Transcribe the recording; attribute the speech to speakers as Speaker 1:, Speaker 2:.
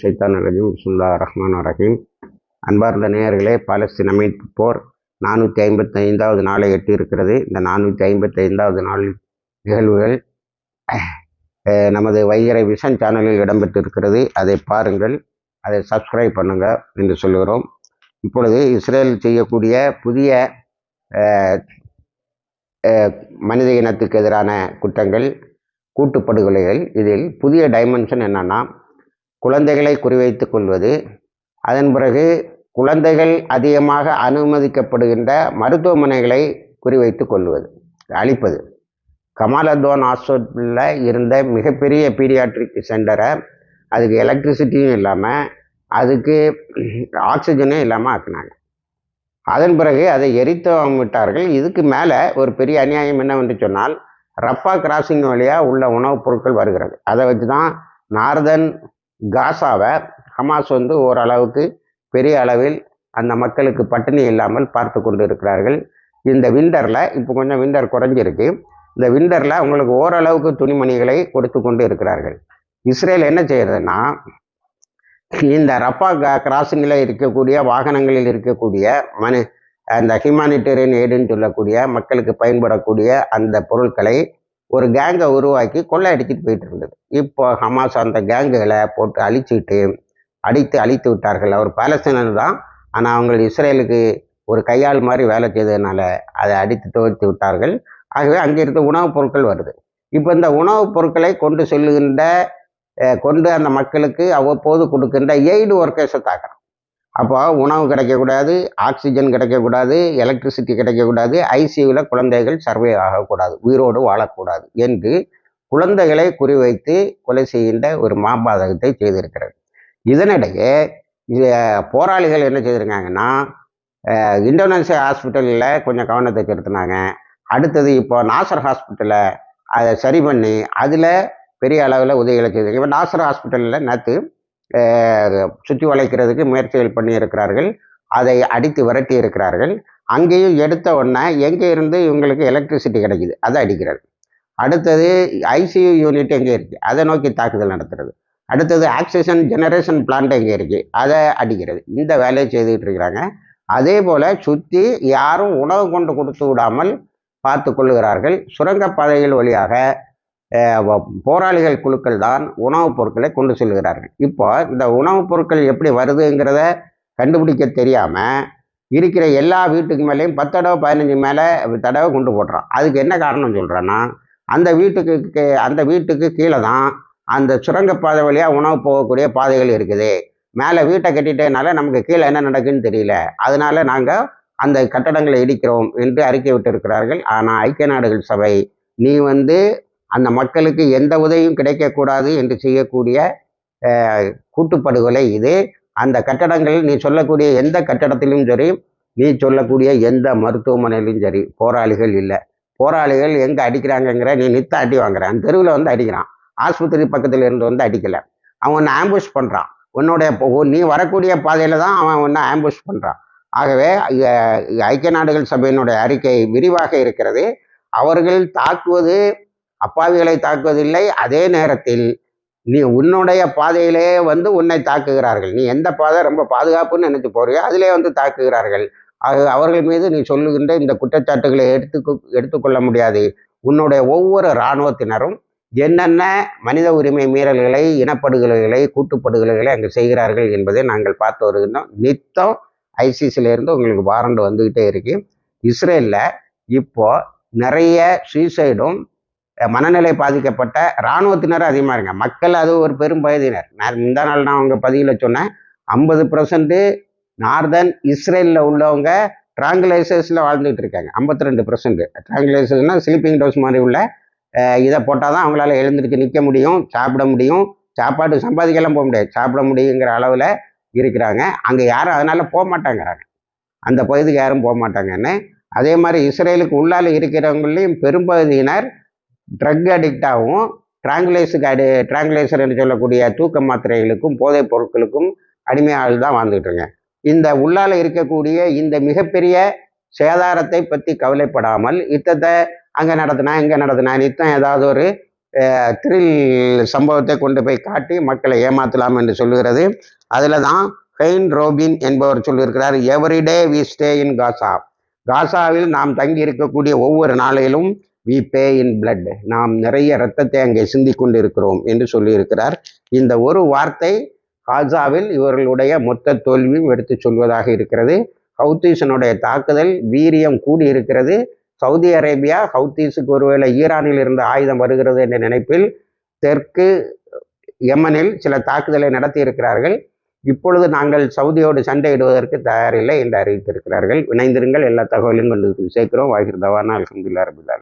Speaker 1: ஷைத்தான் ரஜீம் சுல்லா ரஹ்மான் ரஹீம். அன்பார்ந்த நேயர்களே பாலஸ்தீன் அமைப்பு போர் நானூற்றி ஐம்பத்தி ஐந்தாவது நாளை எட்டி இருக்கிறது இந்த நானூற்றி ஐம்பத்தி ஐந்தாவது நாள் நிகழ்வுகள் நமது வைகரை விஷன் சேனலில் இடம்பெற்றிருக்கிறது. அதை பாருங்கள் அதை சப்ஸ்கிரைப் பண்ணுங்க என்று சொல்கிறோம் இப்பொழுது இஸ்ரேல் செய்யக்கூடிய புதிய மனித இனத்துக்கு எதிரான குற்றங்கள் கூட்டுப்படுகொலைகள். இதில் புதிய டைமென்ஷன் என்னென்னா குழந்தைகளை குறிவைத்துக் கொள்வது. அதன் பிறகு குழந்தைகள் அதிகமாக அனுமதிக்கப்படுகின்ற மருத்துவமனைகளை குறிவைத்து கொள்வது அழிப்பது கமாலத்வான் ஹாஸ்பிட்டலில் இருந்த மிகப்பெரிய பீடியாட்ரிக் சென்டரை அதுக்கு எலக்ட்ரிசிட்டியும் இல்லாமல் அதுக்கு ஆக்சிஜனும் இல்லாமல் ஆக்குனாங்க. அதன் பிறகு அதை எரித்து விட்டார்கள். இதுக்கு மேலே ஒரு பெரிய அநியாயம் என்னவென்று சொன்னால் ரப்பா கிராசிங் வழியாக உள்ள உணவுப் பொருட்கள் வருகிறது. அதை வச்சு தான் நார்தன் காசாவை ஹமாஸ் வந்து ஓரளவுக்கு பெரிய அளவில் அந்த மக்களுக்கு பட்டினி இல்லாமல் பார்த்து கொண்டு இருக்கிறார்கள் இந்த விண்டரில் இப்போ கொஞ்சம் விண்டர் குறைஞ்சிருக்கு. இந்த விண்டரில் அவங்களுக்கு ஓரளவுக்கு துணிமணிகளை கொடுத்து கொண்டு இருக்கிறார்கள் இஸ்ரேல் என்ன செய்கிறதுன்னா இந்த ரப்பா கிராசிங்கில் இருக்கக்கூடிய வாகனங்களில் இருக்கக்கூடிய மனு அந்த ஹியூமானிட்டேரியன் எய்டுன்னு சொல்லக்கூடிய மக்களுக்கு பயன்படக்கூடிய அந்த பொருட்களை ஒரு கேங்கை உருவாக்கி கொள்ளையடிச்சிட்டு போயிட்டு இருந்தது. இப்போ ஹமாஸ் அந்த கேங்குகளை போட்டு அழிச்சுட்டு அடித்து அழித்து விட்டார்கள். அவர் பாலஸ்தீனர் தான். ஆனால் அவங்க இஸ்ரேலுக்கு ஒரு கையாள் மாதிரி வேலை செய்ததுனால அதை அடித்து துவைத்து விட்டார்கள். ஆகவே அங்கிருந்து உணவுப் பொருட்கள் வருது. இப்போ இந்த உணவுப் பொருட்களை கொண்டு செல்லுகின்ற கொண்டு அந்த மக்களுக்கு அவ்வப்போது கொடுக்கின்ற எய்டு ஒர்க்கர்ஸை தாக்கணும் அப்போ உணவு கிடைக்கக்கூடாது ஆக்சிஜன் கிடைக்கக்கூடாது எலக்ட்ரிசிட்டி கிடைக்கக்கூடாது ஐசியூவில் குழந்தைகள் சர்வே ஆகக்கூடாது உயிரோடு வாழக்கூடாது என்று குழந்தைகளை குறிவைத்து கொலை செய்கின்ற ஒரு மாபாதகத்தை செய்திருக்கிறது. இதனிடையே போராளிகள் என்ன செய்திருக்காங்கன்னா இந்தோனேசியா ஹாஸ்பிட்டலில் கொஞ்சம் கவனத்தை செலுத்தினாங்க. அடுத்தது இப்போ நாசர் ஹாஸ்பிட்டலை அதை சரி பண்ணி அதில் பெரிய அளவில் உதவிகளை செய்திருக்காங்க. இப்போ நாசர் ஹாஸ்பிட்டலில் நேற்று சுற்றி வளைக்கிறதுக்கு முயற்சிகள் பண்ணி இருக்கிறார்கள் அதை அடித்து விரட்டி இருக்கிறார்கள் அங்கேயும் எடுத்த உடனே எங்கே இருந்து இவங்களுக்கு எலக்ட்ரிசிட்டி கிடைக்குது அதை அடிக்கிறது அடுத்தது ஐசியூ யூனிட் எங்கே இருக்குது அதை நோக்கி தாக்குதல் நடத்துறது. அடுத்தது ஆக்சிஜன் ஜெனரேஷன் பிளான்ட் எங்கே இருக்குது அதை அடிக்கிறது. இந்த வேலையை செய்துக்கிட்டு இருக்கிறாங்க. அதே போல் சுற்றி யாரும் உணவு கொண்டு கொடுத்து விடாமல் பார்த்து கொள்ளுகிறார்கள். சுரங்கப்பாதைகள் வழியாக போராளிகள் குழுக்கள் தான் உணவுப் பொருட்களை கொண்டு செல்கிறார்கள். இப்போ இந்த உணவுப் பொருட்கள் எப்படி வருதுங்கிறத கண்டுபிடிக்க தெரியாமல் இருக்கிற எல்லா வீட்டுக்கு மேலேயும் பத்து தடவை பதினஞ்சு மேலே தடவை கொண்டு போடுறான் அதுக்கு என்ன காரணம் சொல்கிறேன்னா அந்த வீட்டுக்கு அந்த வீட்டுக்கு கீழே தான் அந்த சுரங்கப்பாதை வழியாக உணவு போகக்கூடிய பாதைகள் இருக்குது. மேலே வீட்டை கட்டிட்டதுனால நமக்கு கீழே என்ன நடக்குன்னு தெரியல. அதனால நாங்கள் அந்த கட்டடங்களை இடிக்கிறோம் என்று அறிக்கை விட்டிருக்கிறார்கள். ஆனால் ஐக்கிய நாடுகள் சபை நீ வந்து அந்த மக்களுக்கு எந்த உதவியும் கிடைக்கக்கூடாது என்று செய்யக்கூடிய கூட்டுப்படுகொலை இது. அந்த கட்டடங்கள் நீ சொல்லக்கூடிய எந்த கட்டடத்திலும் சரி நீ சொல்லக்கூடிய எந்த மருத்துவமனையிலும் சரி போராளிகள் இல்லை. போராளிகள் எங்கே அடிக்கிறாங்கங்கிற நீ நித்த அடி வாங்குற. அந்த தெருவில் வந்து அடிக்கிறான். ஆஸ்பத்திரி பக்கத்தில் இருந்து வந்து அடிக்கல. அவன் ஒன்று ஆம்புஷ் பண்ணுறான் உன்னுடைய நீ வரக்கூடிய பாதையில் தான் அவன் ஒன்று ஆம்புஷ் பண்ணுறான் ஆகவே ஐக்கிய நாடுகள் சபையினுடைய அறிக்கை விரிவாக இருக்கிறது. அவர்கள் தாக்குவது அப்பாவிகளை தாக்குவதில்லை. அதே நேரத்தில் நீ உன்னுடைய பாதையிலே வந்து உன்னை தாக்குகிறார்கள். நீ எந்த பாதை ரொம்ப பாதுகாப்புன்னு நினச்சி போறியோ அதிலே வந்து தாக்குகிறார்கள். அது அவர்கள் மீது நீ சொல்லுகின்ற இந்த குற்றச்சாட்டுகளை எடுத்து எடுத்துக்கொள்ள முடியாது. உன்னுடைய ஒவ்வொரு இராணுவத்தினரும் என்னென்ன மனித உரிமை மீறல்களை இனப்படுகொலைகளை கூட்டுப்படுகொலைகளை அங்கு செய்கிறார்கள் என்பதை நாங்கள் பார்த்து வருகின்றோம். நித்தம் ஐசிசிலேருந்து உங்களுக்கு வாரண்ட் வந்துக்கிட்டே இருக்கு. இஸ்ரேலில் இப்போ நிறைய சூசைடும் மனநிலை பாதிக்கப்பட்ட இராணுவத்தினர் அதிகமாக இருங்க. மக்கள் அது ஒரு பெரும் பகுதியினர் நான் இந்த நாள் நான் அவங்க பதிவில் சொன்னேன். ஐம்பது பர்சன்ட்டு நார்தன் இஸ்ரேலில் உள்ளவங்க ட்ராங்குலைசஸில் வாழ்ந்துகிட்டு இருக்காங்க. ஐம்பத்தி ரெண்டு பர்சன்ட் ட்ராங்குலைசஸ்னால் ஸ்லீப்பிங் டோஸ் மாதிரி உள்ள இதை போட்டால் தான் அவங்களால எழுந்துட்டு நிற்க முடியும் சாப்பிட முடியும். சாப்பாடு சம்பாதிக்கலாம் போக முடியாது. சாப்பிட முடியுங்கிற அளவில் இருக்கிறாங்க. அங்கே யாரும் அதனால் போக மாட்டாங்கிறாங்க. அந்த பகுதிக்கு யாரும் போக மாட்டாங்கன்னு. அதே மாதிரி இஸ்ரேலுக்கு உள்ளால இருக்கிறவங்களையும் பெரும்பகுதியினர் ட்ரக் அடிக்டாகவும் ட்ராங்குலைஸுக்கு அடி ட்ராங்குலைசர் என்று சொல்லக்கூடிய தூக்க மாத்திரைகளுக்கும் போதைப் பொருட்களுக்கும் அடிமையாள் தான் வாழ்ந்துட்டு இருங்க. இந்த உள்ளால இருக்கக்கூடிய இந்த மிகப்பெரிய சேதாரத்தை பற்றி கவலைப்படாமல் யுத்தத்தை அங்கே நடத்தினா இங்கே நடத்தினா நித்தம் ஏதாவது ஒரு த்ரில் சம்பவத்தை கொண்டு போய் காட்டி மக்களை ஏமாற்றலாம் என்று சொல்லுகிறது. அதில் தான் ஹெயின் ரோபின் என்பவர் சொல்லியிருக்கிறார் every day we stay in Gaza காசாவில் நாம் தங்கி இருக்கக்கூடிய ஒவ்வொரு நாளையிலும் வி பே இன் பிளட் நாம் நிறைய இரத்தத்தை அங்கே சிந்தி கொண்டிருக்கிறோம் என்று சொல்லியிருக்கிறார். இந்த ஒரு வார்த்தை காசாவில் இவர்களுடைய மொத்த தோல்வியும் எடுத்து சொல்வதாக இருக்கிறது. ஹவுத்தீசனுடைய தாக்குதல் வீரியம் கூடி இருக்கிறது சவுதி அரேபியா ஹவுத்தீஸுக்கு ஒருவேளை ஈரானில் இருந்து ஆயுதம் வருகிறது என்ற நினைப்பில் தெற்கு யமனில் சில தாக்குதலை நடத்தி இருக்கிறார்கள் இப்பொழுது நாங்கள் சவுதியோடு சண்டையிடுவதற்கு தயாரில்லை என்று அறிவித்திருக்கிறார்கள். இணைந்திருங்கள் எல்லா தகவலையும் கொண்டு சேர்க்கிறோம். வாகிர் தவானா அலமதுல்லா ரபுல்லா